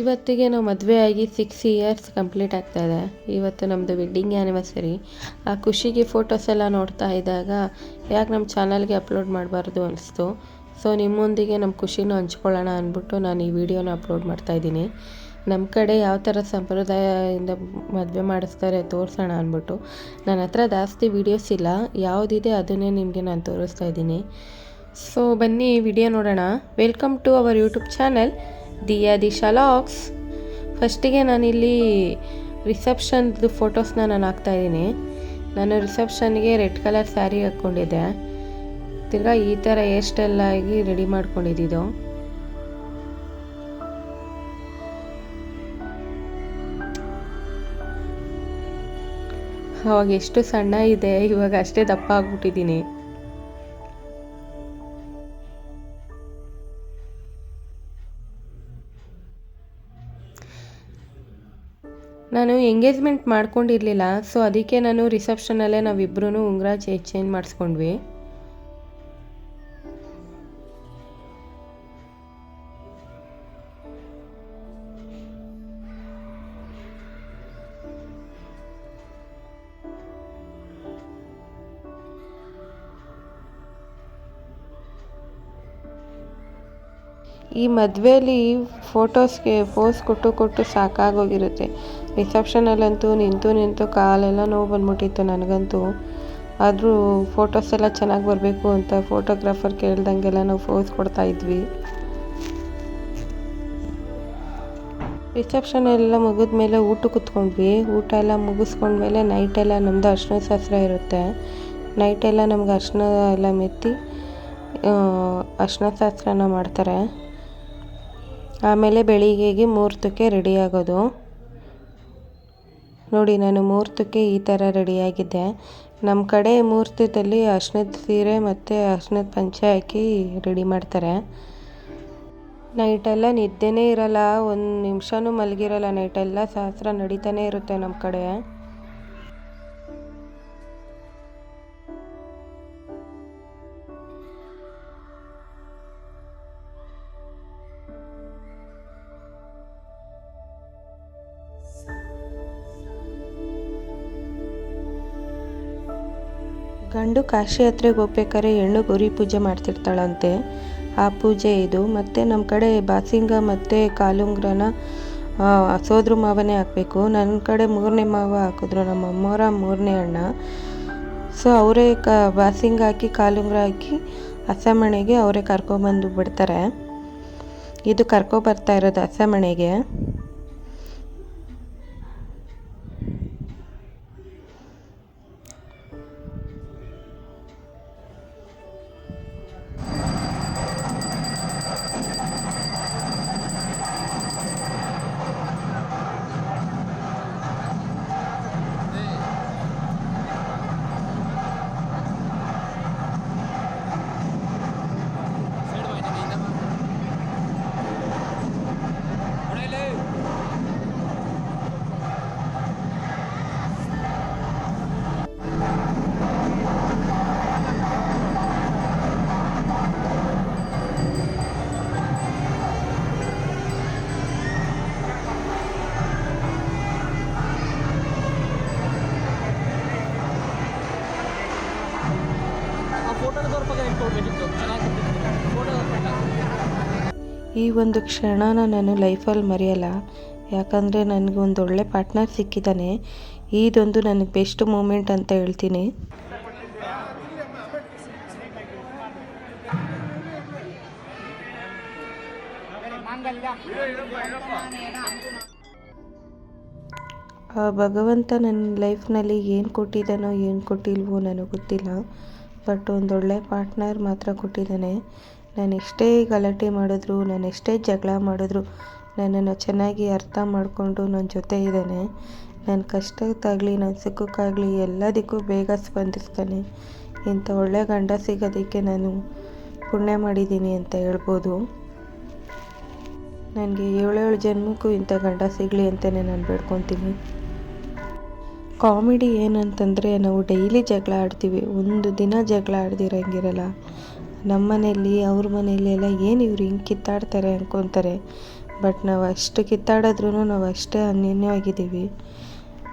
ಇವತ್ತಿಗೆ ನಾವು ಮದುವೆ ಆಗಿ ಸಿಕ್ಸ್ ಇಯರ್ಸ್ ಕಂಪ್ಲೀಟ್ ಆಗ್ತಾ ಇದೆ. ಇವತ್ತು ನಮ್ಮದು ವೆಡ್ಡಿಂಗ್ ಆ್ಯನಿವರ್ಸರಿ ಆ ಖುಷಿಗೆ ಫೋಟೋಸ್ ಎಲ್ಲ ನೋಡ್ತಾ ಇದ್ದಾಗ ಯಾಕೆ ನಮ್ಮ ಚಾನಲ್ಗೆ ಅಪ್ಲೋಡ್ ಮಾಡಬಾರ್ದು ಅನಿಸ್ತು. ಸೊ ನಿಮ್ಮೊಂದಿಗೆ ನಮ್ಮ ಖುಷಿನೂ ಹಂಚ್ಕೊಳ್ಳೋಣ ಅಂದ್ಬಿಟ್ಟು ನಾನು ಈ ವಿಡಿಯೋನ ಅಪ್ಲೋಡ್ ಮಾಡ್ತಾ ಇದ್ದೀನಿ. ನಮ್ಮ ಕಡೆ ಯಾವ ಥರ ಸಂಪ್ರದಾಯದಿಂದ ಮದುವೆ ಮಾಡಿಸ್ತಾರೆ ತೋರಿಸೋಣ ಅಂದ್ಬಿಟ್ಟು ನನ್ನ ಹತ್ರ ಜಾಸ್ತಿ ವೀಡಿಯೋಸ್ ಇಲ್ಲ. ಯಾವುದಿದೆ ಅದನ್ನೇ ನಿಮಗೆ ನಾನು ತೋರಿಸ್ತಾ ಇದ್ದೀನಿ. ಸೊ ಬನ್ನಿ ವಿಡಿಯೋ ನೋಡೋಣ. Welcome to our YouTube channel Diya Disha locks. ಫಸ್ಟಿಗೆ ನಾನಿಲ್ಲಿ ರಿಸೆಪ್ಷನ್ದು ಫೋಟೋಸ್ನ ನಾನು ಹಾಕ್ತಾಯಿದ್ದೀನಿ. ನಾನು ರಿಸೆಪ್ಷನ್ಗೆ ರೆಡ್ ಕಲರ್ ಸ್ಯಾರಿ ಹಾಕ್ಕೊಂಡಿದ್ದೆ. ತಿರ್ಗಾ ಈ ಥರ ಹೇರ್ ಸ್ಟೈಲ್ ಆಗಿ ರೆಡಿ ಮಾಡ್ಕೊಂಡಿದ್ದು ಅವಾಗ ಎಷ್ಟು ಸಣ್ಣ ಇದೆ, ಇವಾಗ ಅಷ್ಟೇ ದಪ್ಪ ಆಗ್ಬಿಟ್ಟಿದ್ದೀನಿ. ನಾನು ಎಂಗೇಜ್ಮೆಂಟ್ ಮಾಡ್ಕೊಂಡಿರಲಿಲ್ಲ ಸೊ ಅದಕ್ಕೆ ನಾನು ರಿಸೆಪ್ಷನಲ್ಲೇ ನಾವಿಬ್ಬರೂ ಉಂಗುರ ಚೇಂಜ್ ಮಾಡಿಸ್ಕೊಂಡ್ವಿ. ಈ ಮದುವೆಯಲ್ಲಿ ಫೋಟೋಸ್ಗೆ ಪೋಸ್ ಕೊಟ್ಟು ಕೊಟ್ಟು ಸಾಕಾಗೋಗಿರುತ್ತೆ. ರಿಸೆಪ್ಷನಲ್ಲಂತೂ ನಿಂತು ನಿಂತು ಕಾಲೆಲ್ಲ ನೋವು ಬಂದ್ಬಿಟ್ಟಿತ್ತು ನನಗಂತೂ. ಆದರೂ ಫೋಟೋಸ್ ಎಲ್ಲ ಚೆನ್ನಾಗಿ ಬರಬೇಕು ಅಂತ ಫೋಟೋಗ್ರಾಫರ್ ಕೇಳ್ದಂಗೆಲ್ಲ ನಾವು ಫೋಸ್ ಕೊಡ್ತಾ ಇದ್ವಿ. ರಿಸೆಪ್ಷನ್ ಎಲ್ಲ ಮುಗಿದ ಮೇಲೆ ಊಟ ಕೂತ್ಕೊಂಡ್ವಿ. ಊಟ ಎಲ್ಲ ಮುಗಿಸ್ಕೊಂಡ್ಮೇಲೆ ನೈಟೆಲ್ಲ ನಮ್ಮದು ಅರ್ಶಿನ ಶಾಸ್ತ್ರ ಇರುತ್ತೆ. ನೈಟೆಲ್ಲ ನಮ್ಗೆ ಅರ್ಶಿನ ಎಲ್ಲ ಮೆತ್ತಿ ಅರ್ಶಿನ ಶಾಸ್ತ್ರನ ಮಾಡ್ತಾರೆ. ಆಮೇಲೆ ಬೆಳಿಗ್ಗೆಗೆ ಮುಹೂರ್ತಕ್ಕೆ ರೆಡಿ ಆಗೋದು. ನೋಡಿ, ನಾನು ಮುಹೂರ್ತಕ್ಕೆ ಈ ಥರ ರೆಡಿಯಾಗಿದ್ದೆ. ನಮ್ಮ ಕಡೆ ಮುಹೂರ್ತದಲ್ಲಿ ಅರ್ಶಿನದ ಸೀರೆ ಮತ್ತು ಅರ್ಶಿನದ ಪಂಚೆ ಹಾಕಿ ರೆಡಿ ಮಾಡ್ತಾರೆ. ನೈಟೆಲ್ಲ ನಿದ್ದೆನೇ ಇರಲ್ಲ, ಒಂದು ನಿಮಿಷನೂ ಮಲಗಿರಲ್ಲ. ನೈಟೆಲ್ಲ ಶಾಸ್ತ್ರ ನಡೀತಾನೆ ಇರುತ್ತೆ ನಮ್ಮ ಕಡೆ. ಗಂಡು ಕಾಶಿ ಯಾತ್ರೆಗೆ ಹೋಗ್ಬೇಕಾದ್ರೆ ಹೆಣ್ಣು ಗೌರಿ ಪೂಜೆ ಮಾಡ್ತಿರ್ತಾಳಂತೆ. ಆ ಪೂಜೆ ಇದು. ಮತ್ತು ನಮ್ಮ ಕಡೆ ಬಾಸಿಂಗ ಮತ್ತು ಕಾಲುಂಗ್ರನ ಸೋದ್ರ ಮಾವನೇ ಹಾಕಬೇಕು. ನನ್ನ ಕಡೆ ಮೂರನೇ ಮಾವ ಹಾಕಿದ್ರು ನಮ್ಮ ಅಮ್ಮವರ ಮೂರನೇ ಅಣ್ಣ. ಸೊ ಅವರೇ ಕ, ಬಾಸಿಂಗ ಹಾಕಿ, ಕಾಲುಂಗ್ರ ಹಾಕಿ ಹಸಮಣೆಗೆ ಅವರೇ ಕರ್ಕೊಬಂದು ಬಿಡ್ತಾರೆ. ಇದು ಕರ್ಕೊಬರ್ತಾ ಇರೋದು ಹಸಮಣೆಗೆ ಈ ಒಂದು ಕ್ಷಣನ ನಾನು ಲೈಫಲ್ಲಿ ಮರೆಯಲ್ಲ. ಯಾಕಂದರೆ ನನಗೆ ಒಂದು ಒಳ್ಳೆ ಪಾರ್ಟ್ನರ್ ಸಿಕ್ಕಿದ್ದಾನೆ. ಇದೊಂದು ನನಗೆ ಬೆಸ್ಟ್ ಮೂಮೆಂಟ್ ಅಂತ ಹೇಳ್ತೀನಿ. ಆ ಭಗವಂತ ನನ್ನ ಲೈಫ್ನಲ್ಲಿ ಏನು ಕೊಟ್ಟಿದ್ದಾನೋ, ಏನು ಕೊಟ್ಟಿಲ್ವೋ ನನಗೆ ಗೊತ್ತಿಲ್ಲ. ಬಟ್ ಒಂದೊಳ್ಳೆ ಪಾರ್ಟ್ನರ್ ಮಾತ್ರ ಕೊಟ್ಟಿದ್ದಾನೆ. ನಾನು ಎಷ್ಟೇ ಗಲಾಟೆ ಮಾಡಿದ್ರು, ನಾನು ಎಷ್ಟೇ ಜಗಳ ಮಾಡಿದ್ರು, ನನ್ನನ್ನು ಚೆನ್ನಾಗಿ ಅರ್ಥ ಮಾಡಿಕೊಂಡು ನನ್ನ ಜೊತೆ ಇದ್ದಾನೆ. ನನ್ನ ಕಷ್ಟಕ್ಕಾಗಲಿ ನನ್ನ ಸುಖಕ್ಕಾಗಲಿ ಎಲ್ಲದಕ್ಕೂ ಬೇಗ ಸ್ಪಂದಿಸ್ತಾನೆ. ಇಂಥ ಒಳ್ಳೆ ಗಂಡ ಸಿಗೋದಕ್ಕೆ ನಾನು ಪುಣ್ಯ ಮಾಡಿದ್ದೀನಿ ಅಂತ ಹೇಳ್ಬೋದು. ನನಗೆ ಏಳೇಳು ಜನ್ಮಕ್ಕೂ ಇಂಥ ಗಂಡ ಸಿಗಲಿ ಅಂತಲೇ ನಾನು ಬೇಡ್ಕೊತೀನಿ. ಕಾಮಿಡಿ ಏನಂತಂದರೆ ನಾವು ಡೈಲಿ ಜಗಳ ಆಡ್ತೀವಿ. ಒಂದು ದಿನ ಜಗಳ ಆಡ್ದಿರಂಗಿರಲ್ಲ. ನಮ್ಮ ಮನೆಯಲ್ಲಿ, ಅವ್ರ ಮನೆಯಲ್ಲಿ ಎಲ್ಲ ಏನು ಇವ್ರು ಹಿಂಗೆ ಕಿತ್ತಾಡ್ತಾರೆ ಅನ್ಕೊತಾರೆ. ಬಟ್ ನಾವು ಅಷ್ಟು ಕಿತ್ತಾಡಿದ್ರೂ ನಾವು ಅಷ್ಟೇ ಅನ್ಯೋನ್ಯವಾಗಿದ್ದೀವಿ.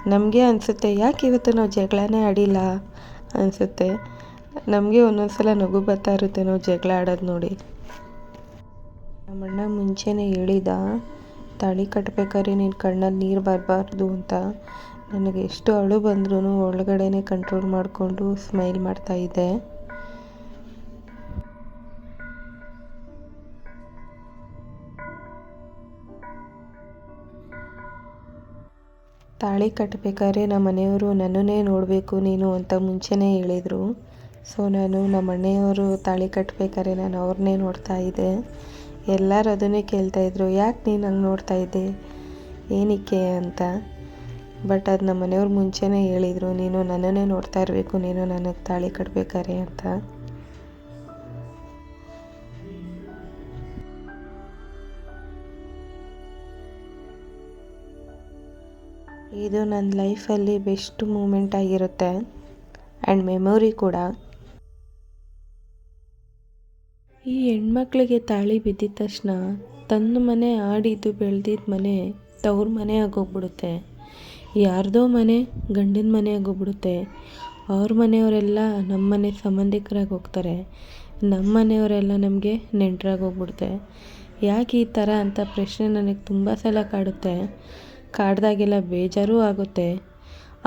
ನಮಗೆ ಅನಿಸುತ್ತೆ, ಯಾಕೆ ಇವತ್ತು ನಾವು ಜಗಳನೇ ಆಡಿಲ್ಲ? ಅನಿಸುತ್ತೆ. ನಮಗೆ ಒಂದೊಂದು ಸಲ ನಗು ಬರ್ತಾ ಇರುತ್ತೆ ನಾವು ಜಗಳ ಆಡೋದು ನೋಡಿ. ನಮ್ಮಣ್ಣ ಮುಂಚೆನೇ ಹೇಳಿದ, ತಾಳಿ ಕಟ್ಬೇಕಾದ್ರೆ ನೀನು ಕಣ್ಣಲ್ಲಿ ನೀರು ಬರಬಾರ್ದು ಅಂತ. ನನಗೆ ಎಷ್ಟು ಅಳು ಬಂದ್ರೂ ಒಳಗಡೆನೆ ಕಂಟ್ರೋಲ್ ಮಾಡಿಕೊಂಡು ಸ್ಮೈಲ್ ಮಾಡ್ತಾಯಿದ್ದೆ ತಾಳಿ ಕಟ್ಟಬೇಕಾದ್ರೆ ನಮ್ಮ ಮನೆಯವರು ನನ್ನನ್ನೇ ನೋಡಬೇಕು ನೀನು ಅಂತ ಮುಂಚೆನೇ ಹೇಳಿದರು. ಸೊ ನಾನು ನಮ್ಮ ಮನೆಯವರು ತಾಳಿ ಕಟ್ಟಬೇಕಾದ್ರೆ ನಾನು ಅವ್ರನ್ನೇ ನೋಡ್ತಾ ಇದ್ದೆ. ಎಲ್ಲರೂ ಅದನ್ನೇ ಕೇಳ್ತಾ ಇದ್ರು. ಯಾಕೆ ನೀನು ಹಂಗೆ ನೋಡ್ತಾ ಇದ್ದೆ? ಏನಕ್ಕೆ ಅಂತ. ಬಟ್ ಅದು ನಮ್ಮ ಮನೆಯವ್ರು ಮುಂಚೆನೇ ಹೇಳಿದರು. ನೀನು ನನ್ನನ್ನೇ ನೋಡ್ತಾ ಇರಬೇಕು. ನೀನು ನನಗೆ ತಾಳಿ ಕಟ್ಟಬೇಕಾರೆ ಅಂತ. ಇದು ನನ್ನ ಲೈಫಲ್ಲಿ ಬೆಸ್ಟ್ ಮೂಮೆಂಟ್ ಆಗಿರುತ್ತೆ ಆ್ಯಂಡ್ ಮೆಮೊರಿ ಕೂಡ. ಈ ಹೆಣ್ಮಕ್ಳಿಗೆ ತಾಳಿ ಬಿದ್ದಿದ ತಕ್ಷಣ ತನ್ನ ಮನೆ ಆಡಿದ್ದು ಬೆಳೆದಿದ್ದ ಮನೆ ತವ್ರ ಮನೆ ಆಗೋಗ್ಬಿಡುತ್ತೆ. ಯಾರ್ದೋ ಮನೆ ಗಂಡನ ಮನೆ ಆಗೋಗ್ಬಿಡುತ್ತೆ. ಅವ್ರ ಮನೆಯವರೆಲ್ಲ ನಮ್ಮ ಮನೆ ಸಂಬಂಧಿಕರಾಗಿ ಹೋಗ್ತಾರೆ. ನಮ್ಮ ಮನೆಯವರೆಲ್ಲ ನಮಗೆ ನೆಂಟರಾಗಿ ಹೋಗ್ಬಿಡುತ್ತೆ. ಯಾಕೆ ಈ ಥರ ಅಂತ ಪ್ರಶ್ನೆ ನನಗೆ ತುಂಬ ಸಲ ಕಾಡುತ್ತೆ. ಕಾಡ್ದಾಗೆಲ್ಲ ಬೇಜಾರು ಆಗುತ್ತೆ.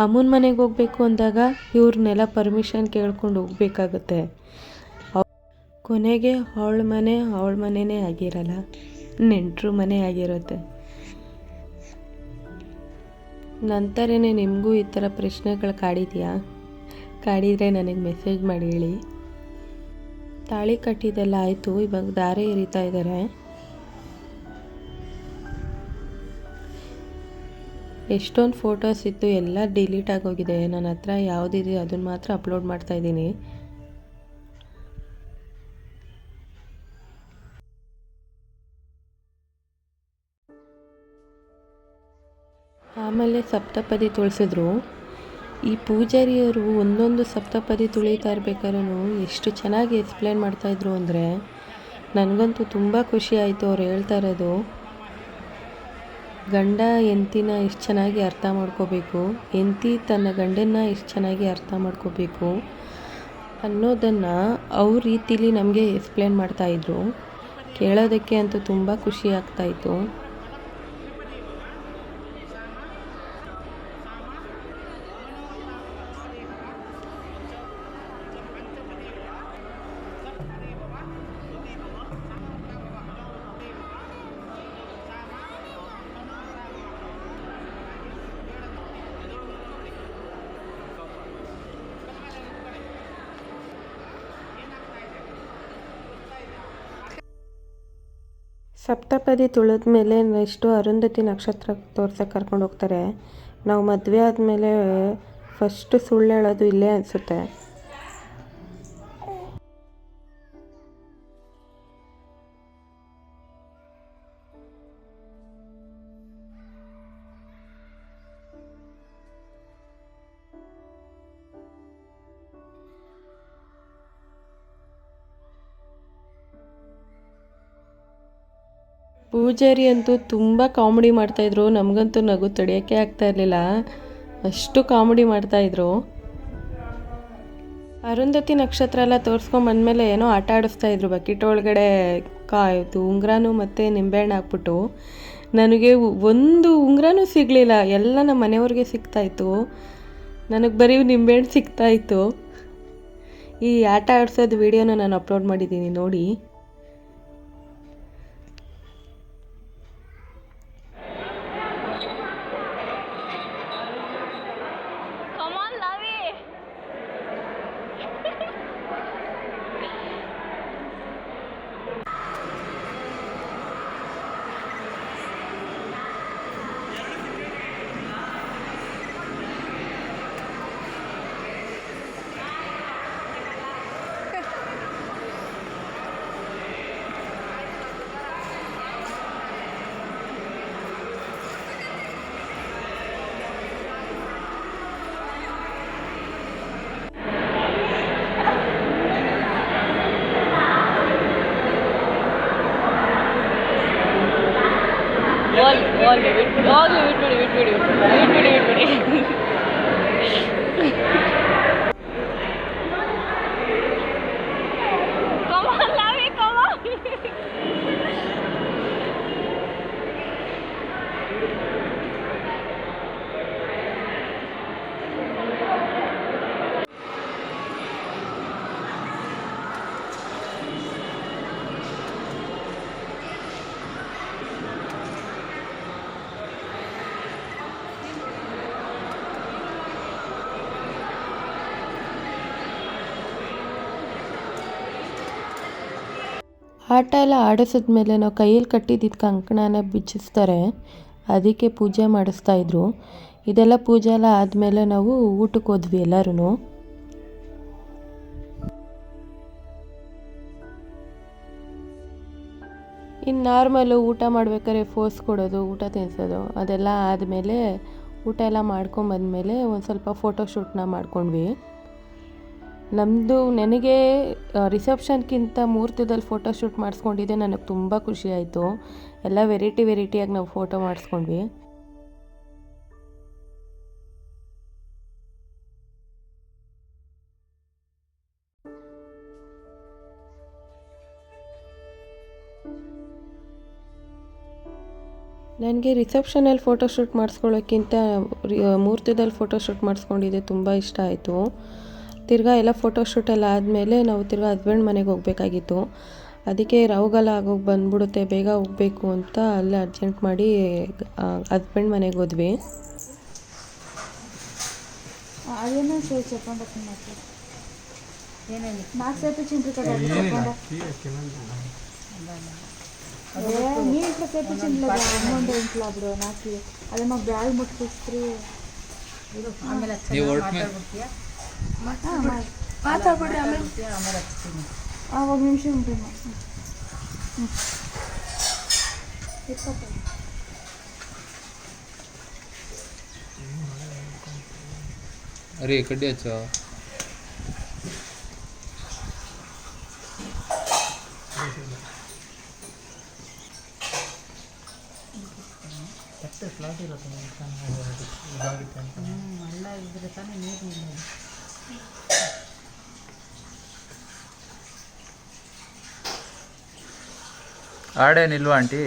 ಅಮ್ಮನ ಮನೆಗೆ ಹೋಗ್ಬೇಕು ಅಂದಾಗ ಇವ್ರನ್ನೆಲ್ಲ ಪರ್ಮಿಷನ್ ಕೇಳ್ಕೊಂಡು ಹೋಗ್ಬೇಕಾಗುತ್ತೆ. ಕೊನೆಗೆ ಅವಳ ಮನೆ ಅವಳ ಮನೆಯೇ ಆಗಿರಲ್ಲ, ನೆಂಟರು ಮನೆ ಆಗಿರುತ್ತೆ. ನಂತರನೇ ನಿಮಗೂ ಈ ಥರ ಪ್ರಶ್ನೆಗಳು ಕಾಡಿದೆಯಾ? ಕಾಡಿದರೆ ನನಗೆ ಮೆಸೇಜ್ ಮಾಡಿ ಹೇಳಿ. ತಾಳಿ ಕಟ್ಟಿದ್ದೆಲ್ಲ ಆಯಿತು, ಇವಾಗ ದಾರೆ ಎರಿತಾ ಇದ್ದಾರೆ ಎಷ್ಟೊಂದು ಫೋಟೋಸ್ ಇತ್ತು, ಎಲ್ಲ ಡಿಲೀಟ್ ಆಗೋಗಿದೆ. ನನ್ನ ಹತ್ರ ಯಾವುದಿದೆ ಅದನ್ನು ಮಾತ್ರ ಅಪ್ಲೋಡ್ ಮಾಡ್ತಾ ಇದ್ದೀನಿ. ಆಮೇಲೆ ಸಪ್ತಪದಿ ತುಳಿಸಿದ್ರು. ಈ ಪೂಜಾರಿಯವರು ಒಂದೊಂದು ಸಪ್ತಪದಿ ತುಳಿತಾ ಇರ್ಬೇಕಾದ್ರೂ ಎಷ್ಟು ಚೆನ್ನಾಗಿ ಎಕ್ಸ್ಪ್ಲೇನ್ ಮಾಡ್ತಾಯಿದ್ರು ಅಂದರೆ, ನನಗಂತೂ ತುಂಬ ಖುಷಿ ಆಯಿತು ಅವ್ರು ಹೇಳ್ತಾ ಇರೋದು. ಗಂಡ ಹೆಂಡ್ತಿನ ಎಷ್ಟು ಚೆನ್ನಾಗಿ ಅರ್ಥ ಮಾಡ್ಕೋಬೇಕು, ಹೆಂಡ್ತಿ ತನ್ನ ಗಂಡನ್ನ ಎಷ್ಟು ಚೆನ್ನಾಗಿ ಅರ್ಥ ಮಾಡ್ಕೋಬೇಕು ಅನ್ನೋದನ್ನು ಅವ್ರ ರೀತಿಲಿ ನಮಗೆ ಎಕ್ಸ್ಪ್ಲೇನ್ ಮಾಡ್ತಾಯಿದ್ರು ಕೇಳೋದಕ್ಕೆ ಅಂತೂ ತುಂಬ ಖುಷಿ ಆಗ್ತಾಯಿತ್ತು ಸಪ್ತಪದಿ ತುಳಿದ ಮೇಲೆ ನೆಕ್ಸ್ಟು ಅರುಂಧತಿ ನಕ್ಷತ್ರ ತೋರ್ಸಕ್ಕೆ ಕರ್ಕೊಂಡು ಹೋಗ್ತಾರೆ. ನಾವು ಮದುವೆ ಆದಮೇಲೆ ಫಸ್ಟು ಸುಳ್ಳು ಹೇಳೋದು ಇಲ್ಲೇ ಅನಿಸುತ್ತೆ. ಪೂಜಾರಿ ಅಂತೂ ತುಂಬ ಕಾಮಿಡಿ ಮಾಡ್ತಾಯಿದ್ರು ನಮಗಂತೂ ನಗು ತಡೆಯೋಕ್ಕೆ ಆಗ್ತಾ ಇರಲಿಲ್ಲ. ಅಷ್ಟು ಕಾಮಿಡಿ ಮಾಡ್ತಾಯಿದ್ರು ಅರುಂಧತಿ ನಕ್ಷತ್ರ ಎಲ್ಲ ತೋರಿಸ್ಕೊಂಬಂದ್ಮೇಲೆ ಏನೋ ಆಟ ಆಡಿಸ್ತಾ ಇದ್ರು. ಬಕೆಟ್ ಒಳಗಡೆ ಕಾಯ್ತು ಉಂಗ್ರನೂ ಮತ್ತು ನಿಂಬೆಹಣ್ಣು ಹಾಕ್ಬಿಟ್ಟು. ನನಗೆ ಒಂದು ಉಂಗ್ರನೂ ಸಿಗಲಿಲ್ಲ. ಎಲ್ಲ ನಮ್ಮ ಮನೆಯವ್ರಿಗೆ ಸಿಗ್ತಾಯಿತ್ತು ನನಗೆ ಬರೀ ನಿಂಬೆಹಣ್ಣು ಸಿಗ್ತಾಯಿತ್ತು ಈ ಆಟ ಆಡಿಸೋದು ವೀಡಿಯೋನ ನಾನು ಅಪ್ಲೋಡ್ ಮಾಡಿದ್ದೀನಿ ನೋಡಿ. ஓல் ஓல் ஓல் விட்டுடு விட்டுடு விட்டுடு விட்டுடு விட்டுடு ಆಟ ಎಲ್ಲ ಆಡಿಸಿದ್ಮೇಲೆ ನಾವು ಕೈಯಲ್ಲಿ ಕಟ್ಟಿದ್ದಿದ್ದ ಕಂಕಣನ ಬಿಚ್ಚಿಸ್ತಾರೆ. ಅದಕ್ಕೆ ಪೂಜೆ ಮಾಡಿಸ್ತಾ ಇದ್ರು. ಇದೆಲ್ಲ ಪೂಜೆ ಎಲ್ಲ ಆದಮೇಲೆ ನಾವು ಊಟಕ್ಕೆ ಹೋದ್ವಿ ಎಲ್ಲರೂ ಇನ್ನು ನಾರ್ಮಲು ಊಟ ಮಾಡ್ಬೇಕಾದ್ರೆ ಫೋರ್ಸ್ ಕೊಡೋದು, ಊಟ ತಿನ್ನಿಸೋದು ಅದೆಲ್ಲ ಆದಮೇಲೆ ಊಟ ಎಲ್ಲ ಮಾಡ್ಕೊಂಡ್ಬಂದ್ಮೇಲೆ ಒಂದು ಸ್ವಲ್ಪ ಫೋಟೋಶೂಟ್ನ ಮಾಡ್ಕೊಂಡ್ವಿ. ನಮ್ಮದು ನನಗೆ ರಿಸೆಪ್ಷನ್ಗಿಂತ ಮುಹೂರ್ತದಲ್ಲಿ ಫೋಟೋ ಶೂಟ್ ಮಾಡಿಸ್ಕೊಂಡಿದ್ದೆ, ನನಗೆ ತುಂಬ ಖುಷಿ ಆಯಿತು. ಎಲ್ಲ ವೆರೈಟಿ ವೆರೈಟಿಯಾಗಿ ನಾವು ಫೋಟೋ ಮಾಡಿಸ್ಕೊಂಡ್ವಿ. ನನಗೆ ರಿಸೆಪ್ಷನಲ್ಲಿ ಫೋಟೋಶೂಟ್ ಮಾಡಿಸ್ಕೊಳ್ಳೋಕ್ಕಿಂತ ಮುಹೂರ್ತದಲ್ಲಿ ಫೋಟೋ ಶೂಟ್ ಮಾಡಿಸ್ಕೊಂಡಿದ್ದೆ, ತುಂಬ ಇಷ್ಟ ಆಯಿತು. ತಿರ್ಗಾ ಎಲ್ಲ ಫೋಟೋ ಶೂಟ್ ಎಲ್ಲ ಆದಮೇಲೆ ನಾವು ತಿರ್ಗಾ ಹಸ್ಬೆಂಡ್ ಮನೆಗೆ ಹೋಗಬೇಕಾಗಿತ್ತು ಅದಕ್ಕೆ ರಾವುಗಾಲ ಆಗೋಗಿ ಬಂದ್ಬಿಡುತ್ತೆ ಬೇಗ ಹೋಗಬೇಕು ಅಂತ ಅಲ್ಲೇ ಅರ್ಜೆಂಟ್ ಮಾಡಿ ಹಸ್ಬೆಂಡ್ ಮನೆಗೆ ಹೋದ್ವಿ ಅದೇನೋ ಸರ್ చెప్పండి మాకు నాకు చేపించిండ్రు కదా అది చెప్పండి అదే మీ ఇంట్లో చేపించింది లేదా అమౌంట్ ఇంట్లో అప్పుడు నాకు అదే మా బ్యాగ్ ముట్టిస్త్రీ ಮಾತಾಡ್ಬಿಡ್ರಿ ಆಮೇಲೆ ಆವಾಗ ನಿಮಿಷ ಉಂಟು ಅರೆ ಕಡ್ಡಿ ಹಚ್ಚ ಆಡೇನಿಲ್ವಾ ಆಂಟಿ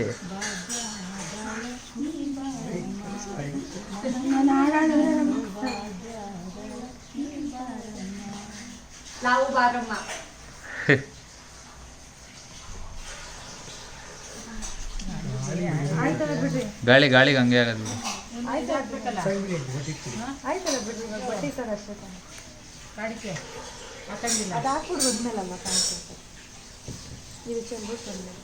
ಗಾಳಿ ಗಾಳಿಗೆ ಹಂಗೆ ಆಗೋದು ಆಯ್ತಲ್ಲ ಬಿಡ್ರಿ ಇವಾಗ ಬಟ್ಟೆ ಸರ್ ಅಷ್ಟೇ ಅದು ಹಾಕ್ಬಿಡ್ರಿ ಬಂದ್ಮೇಲಲ್ಲ ಕಾಣಿಸುತ್ತೆ ಇದು ಚೆಂಡು ಬಂದ್ಮೇಲೆ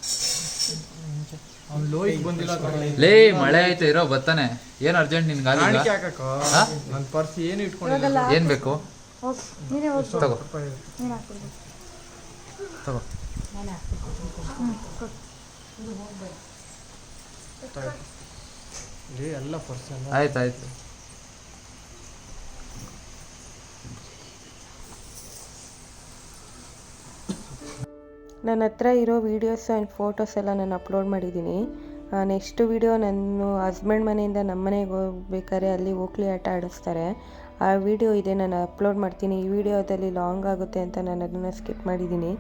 ಲೇ ಮಳೆ ಆಯ್ತು ಇರೋ ಬರ್ತಾನೆ ಏನ್ ಅರ್ಜೆಂಟ್ ನಿನ್ ಗಾಡಿ ನನ್ ನನ್ನ ಪರ್ಸ್ ಏನು ಇಟ್ಕೊಂಡಿಲ್ಲ. ಏನ್ ಬೇಕು? ತಗೋ. ತಗೋ. ಲೇ ಎಲ್ಲ ಪರ್ಸ್ ಎಲ್ಲ ಆಯ್ತು ಆಯ್ತು ನನ್ನ ಹತ್ರ ಇರೋ ವೀಡಿಯೋಸ್ ಆ್ಯಂಡ್ ಫೋಟೋಸ್ ಎಲ್ಲ ನಾನು ಅಪ್ಲೋಡ್ ಮಾಡಿದ್ದೀನಿ. ನೆಕ್ಸ್ಟ್ ವೀಡಿಯೋ ನನ್ನ ಹಸ್ಬೆಂಡ್ ಮನೆಯಿಂದ ನಮ್ಮ ಮನೆಗೆ ಹೋಗ್ಬೇಕಾದ್ರೆ ಅಲ್ಲಿ ಓಕ್ಲಿ ಆಟ ಆಡಿಸ್ತಾರೆ. ಆ ವಿಡಿಯೋ ಇದೆ, ನಾನು ಅಪ್ಲೋಡ್ ಮಾಡ್ತೀನಿ. ಈ ವಿಡಿಯೋದಲ್ಲಿ ಲಾಂಗ್ ಆಗುತ್ತೆ ಅಂತ ನಾನು ಅದನ್ನು ಸ್ಕಿಪ್ ಮಾಡಿದ್ದೀನಿ.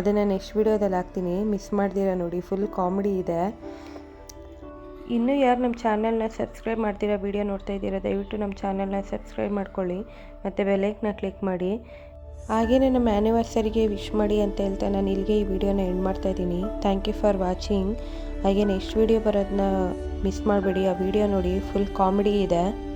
ಅದನ್ನು ನೆಕ್ಸ್ಟ್ ವೀಡಿಯೋದಲ್ಲಿ ಹಾಕ್ತೀನಿ. ಮಿಸ್ ಮಾಡ್ದಿರ ನೋಡಿ ಫುಲ್ ಕಾಮಿಡಿ ಇದೆ. ಇನ್ನೂ ಯಾರು ನಮ್ಮ ಚಾನಲ್ನ ಸಬ್ಸ್ಕ್ರೈಬ್ ಮಾಡ್ತೀರಾ ವಿಡಿಯೋ ನೋಡ್ತಾ ಇದ್ದೀರಾ, ದಯವಿಟ್ಟು ನಮ್ಮ ಚಾನಲ್ನ ಸಬ್ಸ್ಕ್ರೈಬ್ ಮಾಡ್ಕೊಳ್ಳಿ. ಮತ್ತು ಬೆಲೈಕ್ನ ಕ್ಲಿಕ್ ಮಾಡಿ. ಹಾಗೆಯೇ ನಮ್ಮ ಆ್ಯನಿವರ್ಸರಿಗೆ ವಿಶ್ ಮಾಡಿ ಅಂತ ಹೇಳ್ತಾ ನಾನು ಇಲ್ಲಿಗೆ ಈ ವಿಡಿಯೋನ ಎಂಡ್ ಮಾಡ್ತಾ ಇದ್ದೀನಿ. ಥ್ಯಾಂಕ್ ಯು ಫಾರ್ ವಾಚಿಂಗ್ ಹಾಗೆ ನೆಕ್ಸ್ಟ್ ವಿಡಿಯೋ ಬರೋದನ್ನ ಮಿಸ್ ಮಾಡಬೇಡಿ. ಆ ವಿಡಿಯೋ ನೋಡಿ ಫುಲ್ ಕಾಮಿಡಿ ಇದೆ.